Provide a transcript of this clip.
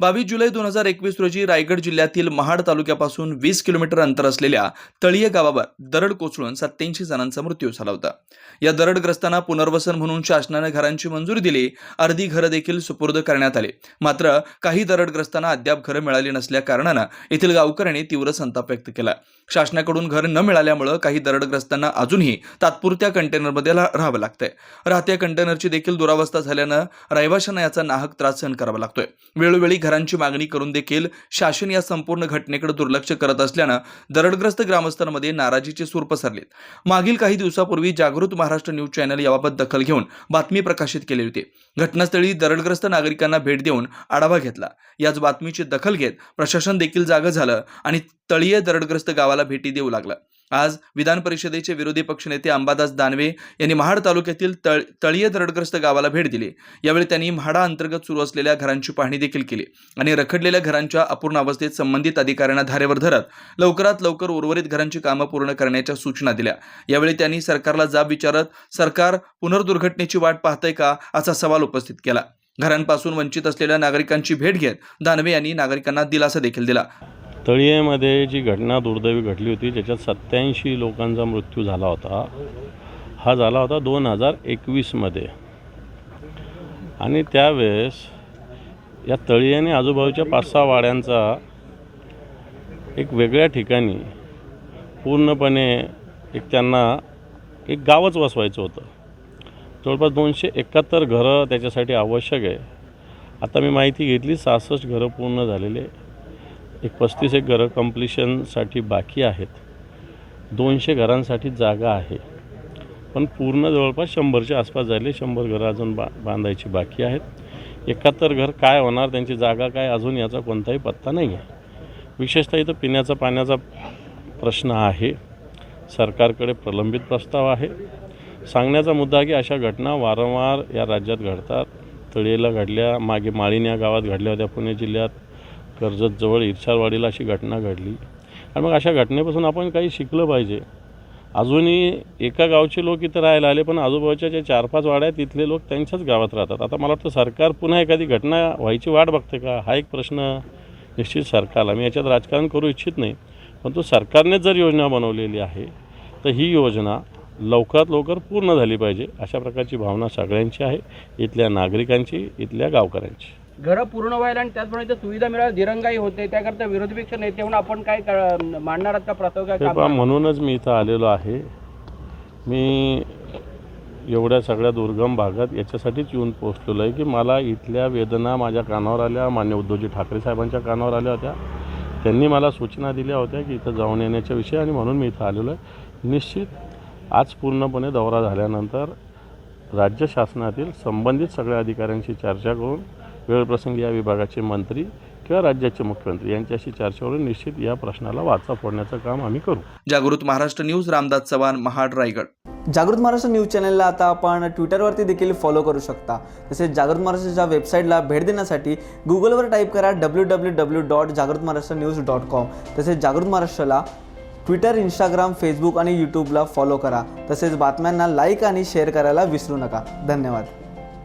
बावीस जुलै दोन हजार एकवीस रोजी रायगड जिल्ह्यातील महाड तालुक्यापासून वीस किलोमीटर अंतर असलेल्या तळीय गावावर दरड कोसळून सत्याऐंशी जणांचा मृत्यू झाला होता. या दरडग्रस्तांना पुनर्वसन म्हणून शासनाने घरांची मंजुरी दिली. अर्धी घरं देखील सुपूर्द करण्यात आली. मात्र काही दरडग्रस्तांना अद्याप घरं मिळाली नसल्या कारणानं येथील गावकऱ्यांनी तीव्र संताप व्यक्त केला. शासनाकडून घर न मिळाल्यामुळं काही दरडग्रस्तांना अजूनही तात्पुरत्या कंटेनरमध्ये राहावं लागतंय. राहत्या कंटेनरची देखील दुरावस्था झाल्यानं रहिवाशांना याचा नाहक त्रास सहन करावा लागतोय. वेळोवेळी घरांची मागणी करून देखील शासन या संपूर्ण घटनेकडे दुर्लक्ष करत असल्यानं दरडग्रस्त ग्रामस्थांमध्ये नाराजीचे सूर पसरलेत. मागील काही दिवसापूर्वी जागृत महाराष्ट्र न्यूज चॅनल याबाबत दखल घेऊन बातमी प्रकाशित केली होती. घटनास्थळी दरडग्रस्त नागरिकांना भेट देऊन आढावा घेतला. याच बातमीची दखल घेत प्रशासन देखील जागं झालं आणि तळीय दरडग्रस्त गावाला भेटी देऊ लागलं. आज विधान परिषदेचे विरोधी पक्षनेते अंबादास दानवे यांनी महाड तालुक्यातील तळ तळीय दरडग्रस्त गावाला भेट दिली. यावेळी त्यांनी म्हाडा अंतर्गत सुरू असलेल्या घरांची पाहणी देखील केली आणि रखडलेल्या घरांच्या अपूर्ण अवस्थेत संबंधित अधिकाऱ्यांना धारेवर धरत लवकरात लवकर उर्वरित घरांची कामं पूर्ण करण्याच्या सूचना दिल्या. यावेळी त्यांनी सरकारला जाब विचारत सरकार पुनर्दुर्घटनेची वाट पाहतंय का? असा सवाल उपस्थित केला. घरांपासून वंचित असलेल्या नागरिकांची भेट घेत दानवे यांनी नागरिकांना दिलासा देखील दिला. तळीयेमध्ये जी घटना दुर्दैवी घडली होती ज्याच्यात सत्याऐंशी लोकांचा मृत्यू झाला होता हा झाला होता दोन हजार एकवीसमध्ये. आणि त्यावेळेस या तळीयाने आजूबाजूच्या पाच सहा वाड्यांचा एक वेगळ्या ठिकाणी पूर्णपणे एक त्यांना एक गावच वसवायचं होतं. जवळपास दोनशे एकाहत्तर घरं त्याच्यासाठी आवश्यक आहे. आता मी माहिती घेतली सहासष्ट घरं पूर्ण झालेले. एक पस्तीस एक घरं कम्प्लिशनसाठी बाकी आहेत. दोनशे घरांसाठी जागा आहे. पण पूर्ण जवळपास शंभरच्या आसपास झाले शंभर घरं अजून बा बांधायची बाकी आहेत. एकाहत्तर घर काय होणार त्यांची जागा काय अजून याचा कोणताही पत्ता नाही आहे. विशेषतः इथं पिण्याचा पाण्याचा प्रश्न आहे. सरकारकडे प्रलंबित प्रस्ताव आहे. सांगण्याचा मुद्दा की अशा घटना वारंवार या राज्यात घडतात. तळेला घडल्या मागे माळीन या गावात घडल्या होत्या. पुणे जिल्ह्यात कर्जतजवळ इर्षारवाडीला अशी घटना घडली. आणि मग अशा घटनेपासून आपण काही शिकलं पाहिजे. अजूनही एका गावचे लोक इथं राहायला आले पण आजूबाजूच्या ज्या चार पाच वाड्या आहेत तिथले लोक त्यांच्याच गावात राहतात. आता मला वाटतं सरकार पुन्हा एखादी घटना व्हायची वाट बघते का? हा एक प्रश्न निश्चित सरकारला. मी याच्यात राजकारण करू इच्छित नाही पण तो सरकारनेच जर योजना बनवलेली आहे तर ही योजना लवकरात लवकर पूर्ण झाली पाहिजे अशा प्रकारची भावना सगळ्यांची आहे इथल्या नागरिकांची इथल्या गावकऱ्यांची. घरं पूर्ण व्हायला आणि त्याचप्रमाणे इथं सुविधा मिळायला दिरंगाई होते त्याकरता विरोधी पक्ष नेते म्हणून आपण काय मांडणार आहात का? प्रस्ताव काय? म्हणूनच मी इथं आलेलो आहे. मी एवढ्या सगळ्या दुर्गम भागात याच्यासाठीच येऊन पोचलेलो आहे की मला इथल्या वेदना माझ्या कानावर आल्या मान्य उद्धवजी ठाकरे साहेबांच्या कानावर आल्या होत्या. त्यांनी मला सूचना दिल्या होत्या की इथं जाऊन येण्याच्या विषयी आणि म्हणून मी इथं आलेलो आहे. निश्चित आज पूर्णपणे दौरा झाल्यानंतर राज्य शासनातील संबंधित सगळ्या अधिकाऱ्यांशी चर्चा करून वेळप्रसंगी या विभागाचे मंत्री किंवा राज्याचे मुख्यमंत्री यांच्याशी चर्चा करून निश्चित या प्रश्नाला वाचा फोडण्याचं काम आम्ही करू. जागृत महाराष्ट्र न्यूज रामदास चव्हाण महाड रायगड. जागृत महाराष्ट्र न्यूज चॅनलला आता आपण ट्विटरवरती देखील फॉलो करू शकता. तसेच जागृत महाराष्ट्राच्या वेबसाईटला भेट देण्यासाठी गुगलवर टाईप करा डब्ल्यू डब्ल्यू डब्ल्यू डॉट जागृत महाराष्ट्र न्यूज डॉट कॉम तसेच जागृत महाराष्ट्राला ट्विटर इंस्टाग्राम फेसबुक आणि यूट्यूबला फॉलो करा. तसेच बातम्यांना लाईक आणि शेअर करायला विसरू नका. धन्यवाद.